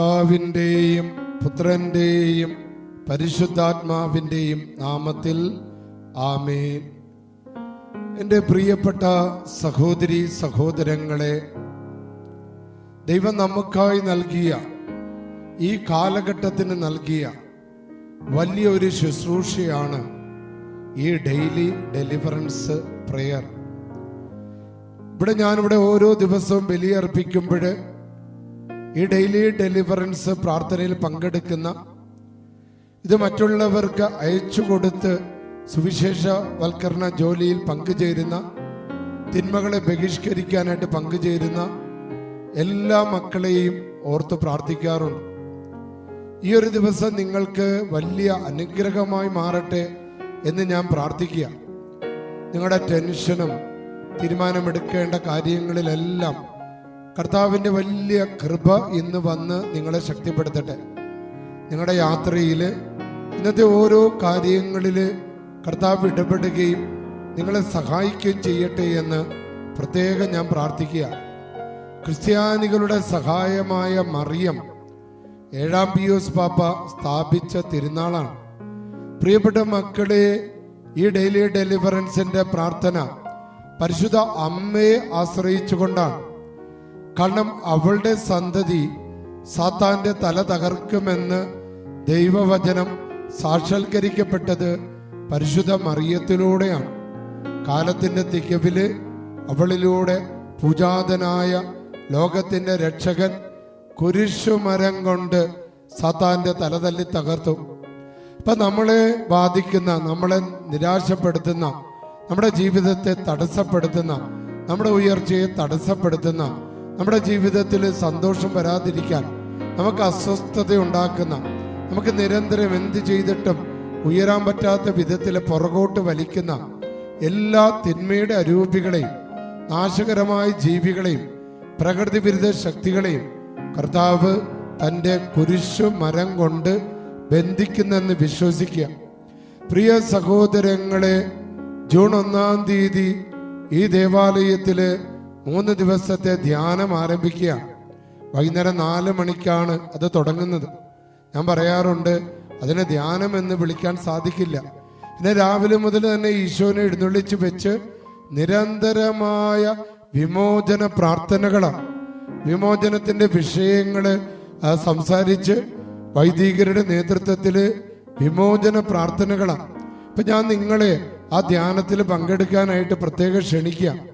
പിതാവിന്റെയും പുത്രന്റെയും പരിശുദ്ധാത്മാവിന്റെയും നാമത്തിൽ ആമേൻ. എന്റെ പ്രിയപ്പെട്ട സഹോദരി സഹോദരങ്ങളെ ദൈവം നമുക്കായി നൽകിയ ഈ കാലഘട്ടത്തിന് നൽകിയ വലിയൊരു ശുശ്രൂഷയാണ് ഈ ഡെയിലി ഡെലിവറൻസ് പ്രെയർ. ഇവിടെ ഞാനിവിടെ ഓരോ ദിവസവും ബലിയർപ്പിക്കുമ്പോൾ ഈ ഡെയിലി ഡെലിവറൻസ് പ്രാർത്ഥനയിൽ പങ്കെടുക്കുന്ന ഇത് മറ്റുള്ളവർക്ക് അയച്ചു കൊടുത്ത് സുവിശേഷവൽക്കരണ ജോലിയിൽ പങ്കുചേരുന്ന തിന്മകളെ ബഹിഷ്കരിക്കാനായിട്ട് പങ്കുചേരുന്ന എല്ലാ മക്കളെയും ഓർത്ത് പ്രാർത്ഥിക്കാറുണ്ട്. ഈ ഒരു ദിവസം നിങ്ങൾക്ക് വലിയ അനുഗ്രഹമായി മാറട്ടെ എന്ന് ഞാൻ പ്രാർത്ഥിക്കുക. നിങ്ങളുടെ ടെൻഷനും തീരുമാനമെടുക്കേണ്ട കാര്യങ്ങളിലെല്ലാം കർത്താവിന്റെ വലിയ കൃപ ഇന്ന് വന്ന് നിങ്ങളെ ശക്തിപ്പെടുത്തട്ടെ. നിങ്ങളുടെ യാത്രയിൽ ഇന്നത്തെ ഓരോ കാര്യങ്ങളിൽ കർത്താവ് ഇടപെടുകയും നിങ്ങളെ സഹായിക്കുകയും ചെയ്യട്ടെ എന്ന് പ്രത്യേകം ഞാൻ പ്രാർത്ഥിക്കുക. ക്രിസ്ത്യാനികളുടെ സഹായമായ മറിയം ഏഴാം പിയോസ് പാപ്പ സ്ഥാപിച്ച തിരുനാളാണ്. പ്രിയപ്പെട്ട മക്കളെ ഈ ഡെയിലി ഡെലിവറൻസിന്റെ പ്രാർത്ഥന പരിശുദ്ധ അമ്മയെ ആശ്രയിച്ചുകൊണ്ടാണ്. കാരണം അവളുടെ സന്തതി സാത്താന്റെ തല തകർക്കുമെന്ന് ദൈവവചനം സാക്ഷാത്കരിക്കപ്പെട്ടത് പരിശുദ്ധ മറിയത്തിലൂടെയാണ്. കാലത്തിന്റെ തികവിൽ അവളിലൂടെ പൂജാതനായ ലോകത്തിന്റെ രക്ഷകൻ കുരിശുമരം കൊണ്ട് സാത്താന്റെ തലതല്ലി തകർത്തു. അപ്പൊ നമ്മളെ ബാധിക്കുന്ന നമ്മളെ നിരാശപ്പെടുത്തുന്ന നമ്മുടെ ജീവിതത്തെ തടസ്സപ്പെടുത്തുന്ന നമ്മുടെ ഉയർച്ചയെ തടസ്സപ്പെടുത്തുന്ന നമ്മുടെ ജീവിതത്തിൽ സന്തോഷം വരാതിരിക്കാൻ നമുക്ക് അസ്വസ്ഥത ഉണ്ടാക്കുന്ന നമുക്ക് നിരന്തരം എന്ത് ചെയ്തിട്ടും ഉയരാൻ പറ്റാത്ത വിധത്തിൽ പുറകോട്ട് വലിക്കുന്ന എല്ലാ തിന്മയുടെ അരൂപികളെയും നാശകരമായ ജീവികളെയും പ്രകൃതി വിരുദ്ധ ശക്തികളെയും കർത്താവ് തന്റെ കുരിശു മരം കൊണ്ട് ബന്ധിക്കുന്നെന്ന് വിശ്വസിക്കുക. പ്രിയ സഹോദരങ്ങളെ ജൂൺ ഒന്നാം തീയതി ഈ ദേവാലയത്തിൽ മൂന്ന് ദിവസത്തെ ധ്യാനം ആരംഭിക്കുക. വൈകുന്നേരം നാല് മണിക്കാണ് അത് തുടങ്ങുന്നത്. ഞാൻ പറയാറുണ്ട് അതിനെ ധ്യാനം എന്ന് വിളിക്കാൻ സാധിക്കില്ല. പിന്നെ രാവിലെ മുതൽ തന്നെ ഈശോനെ എഴുന്നള്ളിച്ച് വെച്ച് നിരന്തരമായ വിമോചന പ്രാർത്ഥനകളാണ്. വിമോചനത്തിന്റെ വിഷയങ്ങൾ സംസാരിച്ച് വൈദികരുടെ നേതൃത്വത്തിൽ വിമോചന പ്രാർത്ഥനകളാണ്. ഇപ്പം ഞാൻ നിങ്ങളെ ആ ധ്യാനത്തിൽ പങ്കെടുക്കാനായിട്ട് പ്രത്യേകം ക്ഷണിക്കുക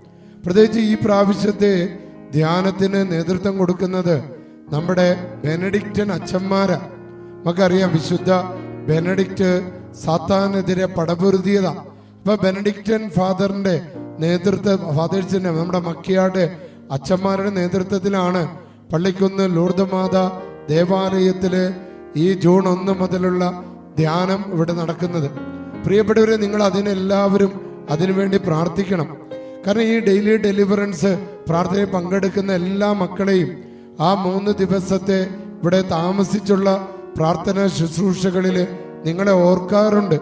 പ്രത്യേകിച്ച് ഈ പ്രാവശ്യത്തെ ധ്യാനത്തിന് നേതൃത്വം കൊടുക്കുന്നത് നമ്മുടെ ബെനഡിക്റ്റൻ അച്ഛന്മാരാ. നമുക്കറിയാം വിശുദ്ധ ബെനഡിക്റ്റ് സാത്താനെതിരെ പടപൊരുതിയതാ. അപ്പൊ ബെനഡിക്റ്റൻ ഫാദറിന്റെ നേതൃത്വ ഫാദേഴ്സിന്റെ നമ്മുടെ മക്കിയാട് അച്ഛന്മാരുടെ നേതൃത്വത്തിലാണ് പള്ളിക്കുന്ന് ലൂർദമാത ദേവാലയത്തിൽ ഈ ജൂൺ ഒന്ന് മുതലുള്ള ധ്യാനം ഇവിടെ നടക്കുന്നത്. പ്രിയപ്പെട്ടവരെ നിങ്ങൾ അതിനെല്ലാവരും അതിനുവേണ്ടി പ്രാർത്ഥിക്കണം. കാരണം ഈ ഡെയിലി ഡെലിവറൻസ് പ്രാർത്ഥനയിൽ പങ്കെടുക്കുന്ന എല്ലാ മക്കളെയും ആ മൂന്ന് ദിവസത്തെ ഇവിടെ താമസിച്ചുള്ള പ്രാർത്ഥന ശുശ്രൂഷകളിൽ നിങ്ങളെ ഓർക്കാറുണ്ട്.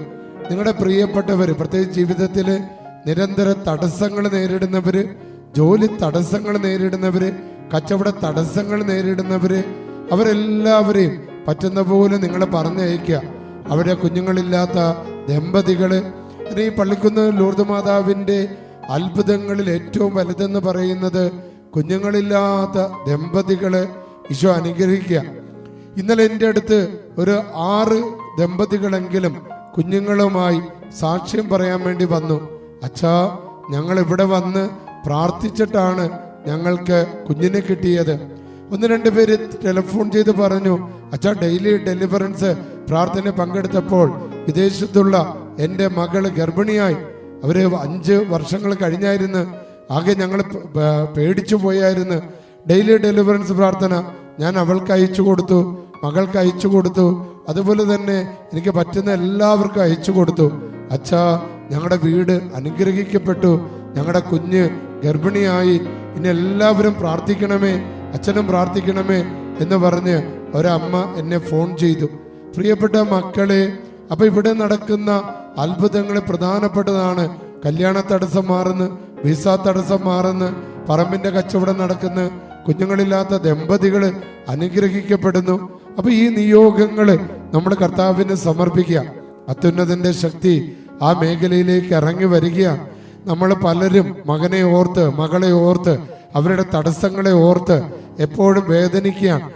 നിങ്ങളുടെ പ്രിയപ്പെട്ടവർ പ്രത്യേകിച്ച് ജീവിതത്തിൽ നിരന്തര തടസ്സങ്ങൾ നേരിടുന്നവര് ജോലി തടസ്സങ്ങൾ നേരിടുന്നവര് കച്ചവട തടസ്സങ്ങൾ നേരിടുന്നവര് അവരെല്ലാവരെയും പറ്റുന്ന പോലെ നിങ്ങളെ പറഞ്ഞയക്കുക. അവരെ കുഞ്ഞുങ്ങളില്ലാത്ത ദമ്പതികൾ പിന്നെ ഈ പള്ളിക്കുന്ന് ലൂർദ് മാതാവിന്റെ അത്ഭുതങ്ങളിൽ ഏറ്റവും വലുതെന്ന് പറയുന്നത് കുഞ്ഞുങ്ങളില്ലാത്ത ദമ്പതികളെ ഈശോ അനുഗ്രഹിക്കുക. ഇന്നലെ എന്റെ അടുത്ത് ഒരു ആറ് ദമ്പതികളെങ്കിലും കുഞ്ഞുങ്ങളുമായി സാക്ഷ്യം പറയാൻ വേണ്ടി വന്നു. അച്ഛാ ഞങ്ങൾ ഇവിടെ വന്ന് പ്രാർത്ഥിച്ചിട്ടാണ് ഞങ്ങൾക്ക് കുഞ്ഞിനെ കിട്ടിയത്. ഒന്ന് രണ്ട് പേര് ടെലിഫോൺ ചെയ്ത് പറഞ്ഞു അച്ഛാ ഡെയിലി ഡെലിവറൻസ് പ്രാർത്ഥന പങ്കെടുത്തപ്പോൾ വിദേശത്തുള്ള എന്റെ മകൾ ഗർഭിണിയായി. അവർ അഞ്ച് വർഷങ്ങൾ കഴിഞ്ഞായിരുന്നു. ആകെ ഞങ്ങൾ പേടിച്ചു പോയായിരുന്നു. ഡെയിലി ഡെലിവറൻസ് പ്രാർത്ഥന ഞാൻ അവൾക്ക് അയച്ചു കൊടുത്തു മകൾക്ക് അയച്ചു കൊടുത്തു. അതുപോലെ തന്നെ എനിക്ക് പറ്റുന്ന എല്ലാവർക്കും അയച്ചു കൊടുത്തു. അച്ഛാ ഞങ്ങളുടെ വീട് അനുഗ്രഹിക്കപ്പെട്ടു. ഞങ്ങളുടെ കുഞ്ഞ് ഗർഭിണിയായി. ഇനി എല്ലാവരും പ്രാർത്ഥിക്കണമേ അച്ഛനും പ്രാർത്ഥിക്കണമേ എന്ന് പറഞ്ഞ് ഒരമ്മ എന്നെ ഫോൺ ചെയ്തു. പ്രിയപ്പെട്ട മക്കളെ അപ്പൊ ഇവിടെ നടക്കുന്ന അത്ഭുതങ്ങൾ പ്രധാനപ്പെട്ടതാണ്. കല്യാണ തടസ്സം മാറുന്നു വിസ തടസ്സം മാറുന്നു പറമ്പിന്റെ കച്ചവടം നടക്കുന്ന കുഞ്ഞുങ്ങളില്ലാത്ത ദമ്പതികൾ അനുഗ്രഹിക്കപ്പെടുന്നു. അപ്പൊ ഈ നിയോഗങ്ങൾ നമ്മുടെ കർത്താവിന് സമർപ്പിക്കുക. അത്യുന്നതന്റെ ശക്തി ആ മേഖലയിലേക്ക് ഇറങ്ങി വരികയാണ് നമ്മൾ പലരും മകനെ ഓർത്ത് മകളെ ഓർത്ത് അവരുടെ തടസ്സങ്ങളെ ഓർത്ത് എപ്പോഴും വേദനിക്കുകയാണ്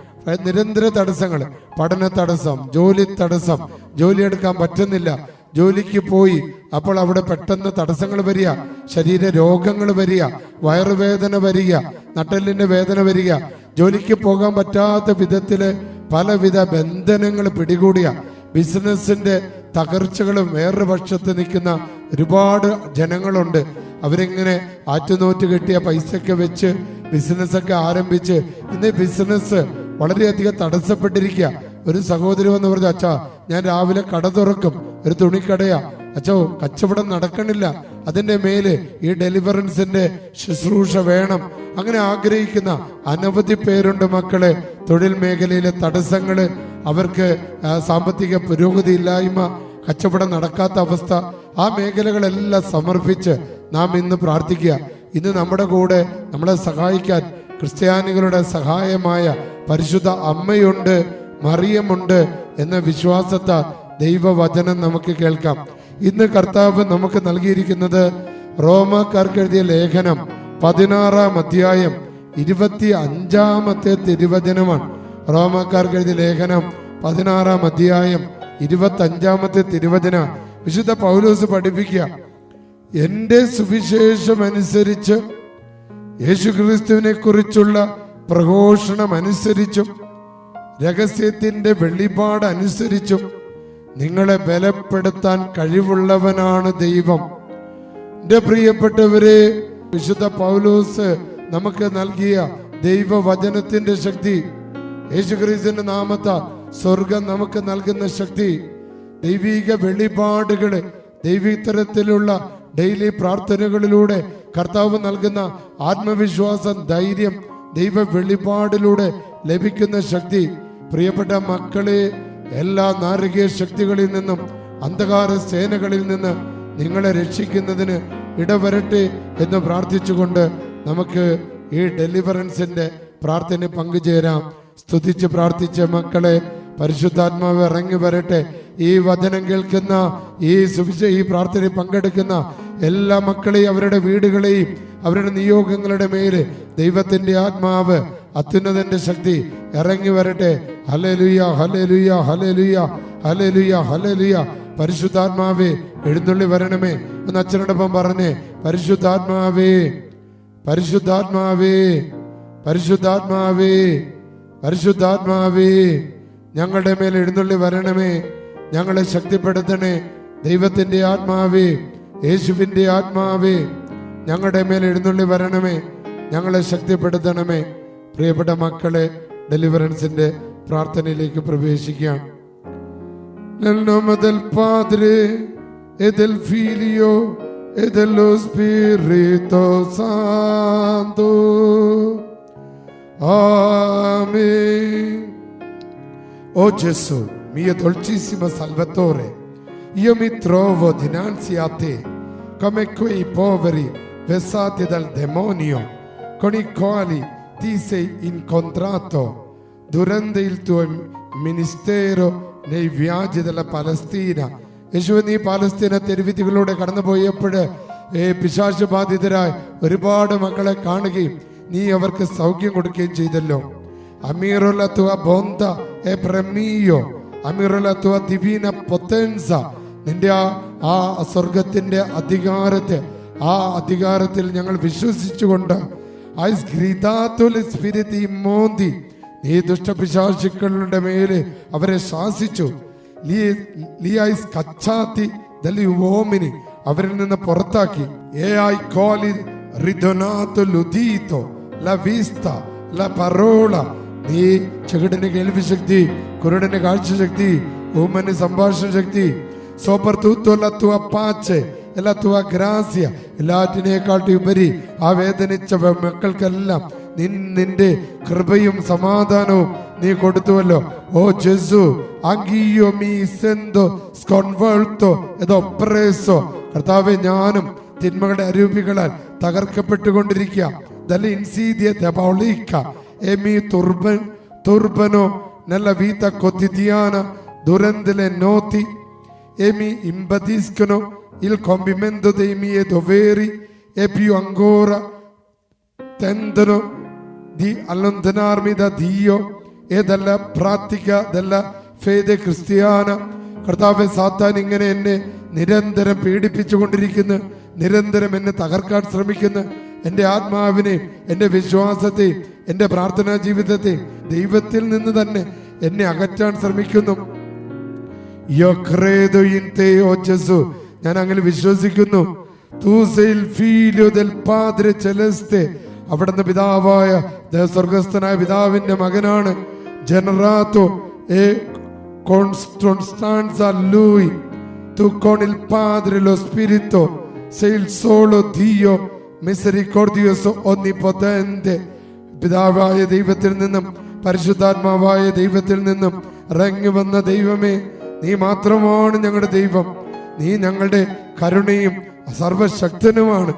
നിരന്തര തടസ്സങ്ങൾ പഠന തടസ്സം ജോലി തടസ്സം ജോലി എടുക്കാൻ പറ്റുന്നില്ല. ജോലിക്ക് പോയി. അപ്പോൾ അവിടെ പെട്ടെന്ന് തടസ്സങ്ങൾ വരിക. ശരീര രോഗങ്ങൾ വരിക. വയറുവേദന വരിക. നട്ടലിന്റെ വേദന വരിക. ജോലിക്ക് പോകാൻ പറ്റാത്ത വിധത്തിൽ പലവിധ ബന്ധനങ്ങൾ പിടികൂടിയ ബിസിനസിന്റെ തകർച്ചകളും വേറൊരു പക്ഷത്ത് നിൽക്കുന്ന ഒരുപാട് ജനങ്ങളുണ്ട്. അവരിങ്ങനെ ആറ്റുനോറ്റ് കിട്ടിയ പൈസയൊക്കെ വെച്ച് ബിസിനസ്സൊക്കെ ആരംഭിച്ച് ഇന്ന് ബിസിനസ് വളരെയധികം തടസ്സപ്പെട്ടിരിക്കുക. ഒരു സഹോദരി വന്ന് പറഞ്ഞു അച്ഛാ ഞാൻ രാവിലെ കട തുറക്കും. ഒരു തുണിക്കടയാ. അച്ഛോ കച്ചവടം നടക്കണില്ല. അതിന്റെ മേൽ ഈ ഡെലിവറൻസിന്റെ ശുശ്രൂഷ വേണം. അങ്ങനെ ആഗ്രഹിക്കുന്ന അനവധി പേരുണ്ട് മക്കളെ. തൊഴിൽ മേഖലയിലെ തടസ്സങ്ങൾ അവർക്ക് സാമ്പത്തിക പുരോഗതി ഇല്ലായ്മ കച്ചവടം നടക്കാത്ത അവസ്ഥ. ആ മേഖലകളെല്ലാം സമർപ്പിച്ച് നാം ഇന്ന് പ്രാർത്ഥിക്കുക. ഇന്ന് നമ്മുടെ കൂടെ നമ്മളെ സഹായിക്കാൻ ക്രിസ്ത്യാനികളുടെ സഹായമായ പരിശുദ്ധ അമ്മയുണ്ട് മറിയമുണ്ട് എന്ന വിശ്വാസത്താൽ ദൈവവചനം നമുക്ക് കേൾക്കാം. ഇന്ന് കർത്താവ് നമുക്ക് നൽകിയിരിക്കുന്നത് റോമക്കാർക്കെഴുതിയ ലേഖനം പതിനാറാം അധ്യായം ഇരുപത്തി അഞ്ചാമത്തെ തിരുവചനമാണ്. റോമക്കാർക്കെഴുതിയ ലേഖനം പതിനാറാം അധ്യായം ഇരുപത്തി അഞ്ചാമത്തെ തിരുവചന. വിശുദ്ധ പൗലോസ് പഠിപ്പിക്കുക. എന്റെ സുവിശേഷം അനുസരിച്ച് യേശുക്രിസ്തുവിനെ കുറിച്ചുള്ള പ്രഘോഷണം അനുസരിച്ചും രഹസ്യത്തിന്റെ വെളിപാട് അനുസരിച്ചും നിങ്ങളെ ബലപ്പെടുത്താൻ കഴിവുള്ളവനാണ് ദൈവം. എന്റെ പ്രിയപ്പെട്ടവരെ വിശുദ്ധ പൗലോസ് നമുക്ക് നൽകിയ ദൈവവചനത്തിന്റെ ശക്തി യേശുക്രിസ്തുവിന്റെ നാമത്ത സ്വർഗം നമുക്ക് നൽകുന്ന ശക്തി ദൈവിക വെളിപാടുകൾ ദൈവീത്തരത്തിലുള്ള ഡെയിലി പ്രാർത്ഥനകളിലൂടെ കർത്താവ് നൽകുന്ന ആത്മവിശ്വാസം ധൈര്യം ദൈവ വെളിപാടിലൂടെ ലഭിക്കുന്ന ശക്തി പ്രിയപ്പെട്ട മക്കളെ എല്ലാ നാരകീയ ശക്തികളിൽ നിന്നും അന്ധകാര സേനകളിൽ നിന്ന് നിങ്ങളെ രക്ഷിക്കുന്നതിന് ഇടവരട്ടെ എന്ന് പ്രാർത്ഥിച്ചുകൊണ്ട് നമുക്ക് ഈ ഡെലിവറൻസിന്റെ പ്രാർത്ഥന പങ്കുചേരാം. സ്തുതിച്ച് പ്രാർത്ഥിച്ച മക്കളെ പരിശുദ്ധാത്മാവ് ഇറങ്ങി വരട്ടെ. ഈ വചനം കേൾക്കുന്ന ഈ സുവിശ ഈ പ്രാർത്ഥനയിൽ പങ്കെടുക്കുന്ന എല്ലാ മക്കളെയും അവരുടെ വീടുകളെയും അവരുടെ നിയോഗങ്ങളുടെ മേൽ ദൈവത്തിന്റെ ആത്മാവ് അത്യുന്നതന്റെ ശക്തി ഇറങ്ങി വരട്ടെ. ഹലലുയ ഹലലുയ ഹലലുയ ഹലലുയ ഹലലുയ പരിശുദ്ധാത്മാവേ എഴുന്നള്ളി വരണമേ. എന്ന് അച്ഛനോടൊപ്പം പറഞ്ഞേ പരിശുദ്ധാത്മാവേ പരിശുദ്ധാത്മാവേ പരിശുദ്ധാത്മാവേ പരിശുദ്ധാത്മാവേ. ഞങ്ങളുടെ മേൽ എഴുന്നള്ളി വരണമേ. ഞങ്ങളെ ശക്തിപ്പെടുത്തണേ. ദൈവത്തിന്റെ ആത്മാവേ യേശുവിന്റെ ആത്മാവേ. ഞങ്ങളുടെ മേൽ എഴുന്നള്ളി വരണമേ. ഞങ്ങളെ ശക്തിപ്പെടുത്തണമേ. പ്രിയപ്പെട്ട മക്കളെ ഡെലിവറൻസിന്റെ പ്രാർത്ഥനയിലേക്ക് പ്രവേശിക്കാം Nel nome del Padre e del Figlio e dello Spirito Santo. Amen. Oh Gesù, mio dolcissimo Salvatore, io mi trovo dinanzi a te come quei poveri vessati dal demonio con i quali ti sei incontrato durante il മിനിസ്റ്റേറോ ministero nei viaggi della Palestina. നീ പാലസ്തീന തെരുവിധികളിലൂടെ കടന്നുപോയപ്പോൾ ഏ പിശാശു ബാധിതരായി ഒരുപാട് മക്കളെ കാണുകയും നീ അവർക്ക് സൗഖ്യം കൊടുക്കുകയും ചെയ്തല്ലോ. അമീറുല തുവ ദിവീന പൊത്തൻസ. നിന്റെ ആ ആ സ്വർഗത്തിന്റെ അധികാരത്തെ ആ അധികാരത്തിൽ ഞങ്ങൾ വിശ്വസിച്ചുകൊണ്ട് ഐസ് ഗ്രിതാത്തുൽ സ്പിരിതി മോന്തി. നീ ദുഷ്ടപിശാചുക്കളുടെ മേലെ അവരെ ശാസിച്ചു. ലിയായിസ് കച്ചാത്തി ദലി അവരിൽ നിന്ന് പുറത്താക്കി. ഏ ഐ കോലി റിദൊനാത്തോ ലുദീത്തോ ല വീസ്ത ല പറോള. നീ ചെകിടിന് കേൾവി ശക്തി കുരുടന് കാഴ്ച ശക്തി ഊമന് സംഭാഷണ ശക്തി സോപ്പർ തൂത്തോല തുവ പാച്ച് എല്ലാ തുവ ഗ്രാസ്യ. എല്ലാറ്റിനേക്കാട്ടി ഉപരി ആ വേദനിച്ച മക്കൾക്കെല്ലാം നിൻ നിന്റെ കൃപയും സമാധാനവും നീ കൊടുത്തുവല്ലോ. ഓ ജസു അങ്കിയോ മീ സെന്തോൾത്തോ ഏതോ ഒപ്പറേസോ കർത്താവെ ഞാനും തിന്മകളുടെ അരൂപികളാൽ തകർക്കപ്പെട്ടുകൊണ്ടിരിക്കുക ോ. Di allontanarmi da Dio e dalla pratica della സാത്താൻ ഇങ്ങനെ എന്നെ നിരന്തരം പീഡിപ്പിച്ചുകൊണ്ടിരിക്കുന്നു. നിരന്തരം എന്നെ തകർക്കാൻ ശ്രമിക്കുന്നു. എന്റെ ആത്മാവിനെ എന്റെ വിശ്വാസത്തെ എന്റെ പ്രാർത്ഥനാ ജീവിതത്തെ ദൈവത്തിൽ നിന്ന് തന്നെ എന്നെ അകറ്റാൻ ശ്രമിക്കുന്നു. ഞാൻ അങ്ങനെ വിശ്വസിക്കുന്നു. തൂ. അവിടുന്ന് പിതാവായ സ്വർഗസ്ഥനായ പിതാവിന്റെ മകനാണ്. പിതാവായ ദൈവത്തിൽ നിന്നും പരിശുദ്ധാത്മാവായ ദൈവത്തിൽ നിന്നും ഇറങ്ങി വന്ന ദൈവമേ നീ മാത്രമാണ് ഞങ്ങളുടെ ദൈവം. നീ ഞങ്ങളുടെ കരുണയും സർവശക്തനുമാണ്.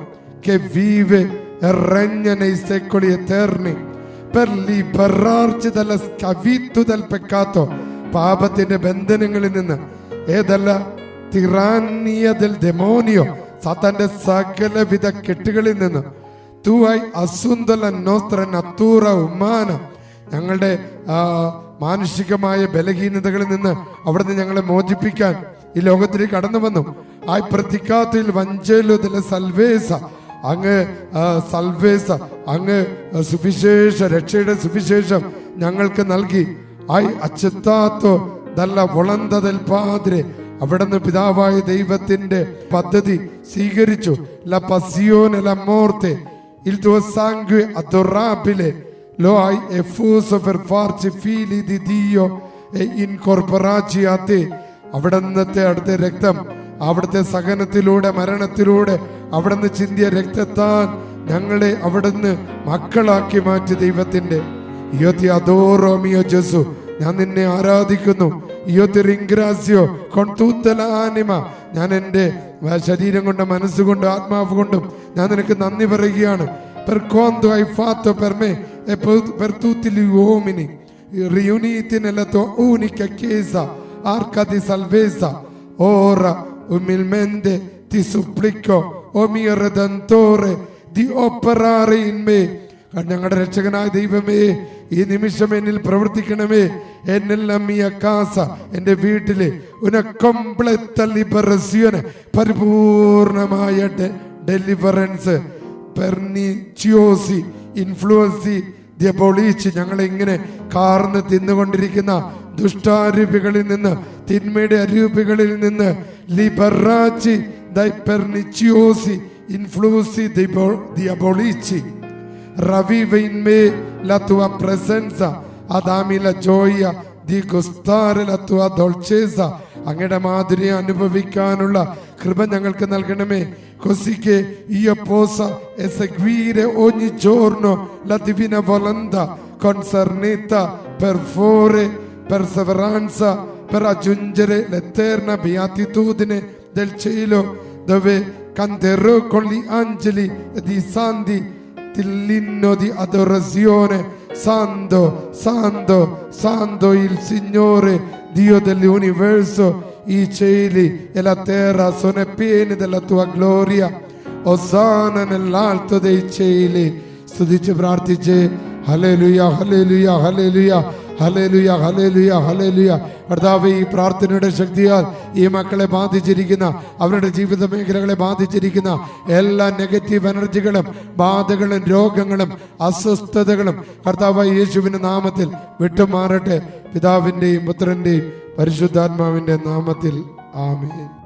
കെ e regna nei secoli eterni. Per liberarci dalla schiavitù del peccato പാപത്തിന്റെ ബന്ധനങ്ങളിൽ നിന്ന് ഏതല്ല തിറാനിയ del demonio സാത്താന്റെ സകലവിധ കെട്ടുകളിൽ നിന്ന് tu hai assunto la nostra natura umana. ഞങ്ങളുടെ മാനുഷികമായ ബലഹീനതകളിൽ നിന്ന് അവിടുന്ന് ഞങ്ങളെ മോചിപ്പിക്കാൻ ഈ ലോകത്തിലേക്ക് കടന്നു വന്നു. ആ പ്രതിക്കാത്തിൽ വഞ്ചലുതല സൽവേസ അങ്ങ് സൽവേസ അങ്ങ് സുവിശേഷ രക്ഷയുടെ സുവിശേഷം ഞങ്ങൾക്ക് നൽകി. ഐ അച്ചത്താത്തോ നല്ല വളന്തതൽ പാതിരെ അവിടുന്ന് പിതാവായ ദൈവത്തിന്റെ പദ്ധതി സ്വീകരിച്ചു. te അവിടുന്നത്തെ അടുത്ത രക്തം അവിടുത്തെ സഹനത്തിലൂടെ മരണത്തിലൂടെ അവിടുന്ന് ചിന്തിയ രക്തത്താൽ ഞങ്ങളെ അവിടുന്ന് മക്കളാക്കി മാറ്റി ദൈവത്തിന്റെ യോത്തി അതോ റോമിയോ ജസു ഞാൻ നിന്നെ ആരാധിക്കുന്നു. ആനിമ ഞാൻ എന്റെ ശരീരം കൊണ്ട് മനസ്സുകൊണ്ട് ആത്മാവ് കൊണ്ടും ഞാൻ നിനക്ക് നന്ദി പറയുകയാണ്. riuniti umilmente ti supplico o mio redentore di operare in me. ഞങ്ങളുടെ രക്ഷകനായ ദൈവമേ ഈ നിമിഷം എന്നിൽ പ്രവർത്തിക്കണമേ. എന്നെല്ലാം മിയ കാസ എന്റെ വീട്ടിൽ una completa liberazione പരിപൂർണമായ ഡെലിവറൻസ് പെർനിച്ചിയോസി ഇൻഫ്ലുവൻസി ദിയബോളിച്ച് ഞങ്ങളെ ഇങ്ങനെ കാർന്ന് തിന്നുകൊണ്ടിരിക്കുന്ന ദുഷ്ടാരൂപികളിൽ നിന്ന് തിന്മയുടെ അരൂപികളിൽ നിന്ന് ലിബറാച്ചി ദൈ പെർനിച്ചിയോസി ഇൻഫ്ലുവൻസി ദിയബോളിച്ചി Raviva in me la tua presenza, adami la gioia di gustare la tua dolcezza. അങ്ങയുടെ മാധുരി അനുഭവിക്കാനുള്ള കൃപ ഞങ്ങൾക്ക് നൽകണമേ così io possa eseguire ogni giorno la divina volontà con serenità, fervore, perseveranza per raggiungere l'eterna beatitudine del cielo dove canterò con gli angeli e i santi l'inno di adorazione. Santo santo santo il Signore Dio dell'universo i cieli e la terra sono pieni della tua gloria. Osanna nell'alto dei cieli. ಸ್ತುತಿಸಿ ಪ್ರಾರ್ಥಿಸಿ ಹಲೇ ಲುಯ್ಯ alleluia ಲುಯ್ಯ ಹಲೇ hallelujah hallelujah hallelujah കർത്താവ് ഈ പ്രാർത്ഥനയുടെ ശക്തിയാൽ ഈ മക്കളെ ബാധിച്ചിരിക്കുന്ന അവരുടെ ജീവിത മേഖലകളെ ബാധിച്ചിരിക്കുന്ന എല്ലാ നെഗറ്റീവ് എനർജികളും ബാധകളും രോഗങ്ങളും അസ്വസ്ഥതകളും കർത്താവ് യേശുവിന്റെ നാമത്തിൽ വിട്ടുമാറട്ടെ. പിതാവിന്റെയും പുത്രന്റെയും പരിശുദ്ധാത്മാവിന്റെ നാമത്തിൽ ആമേൻ.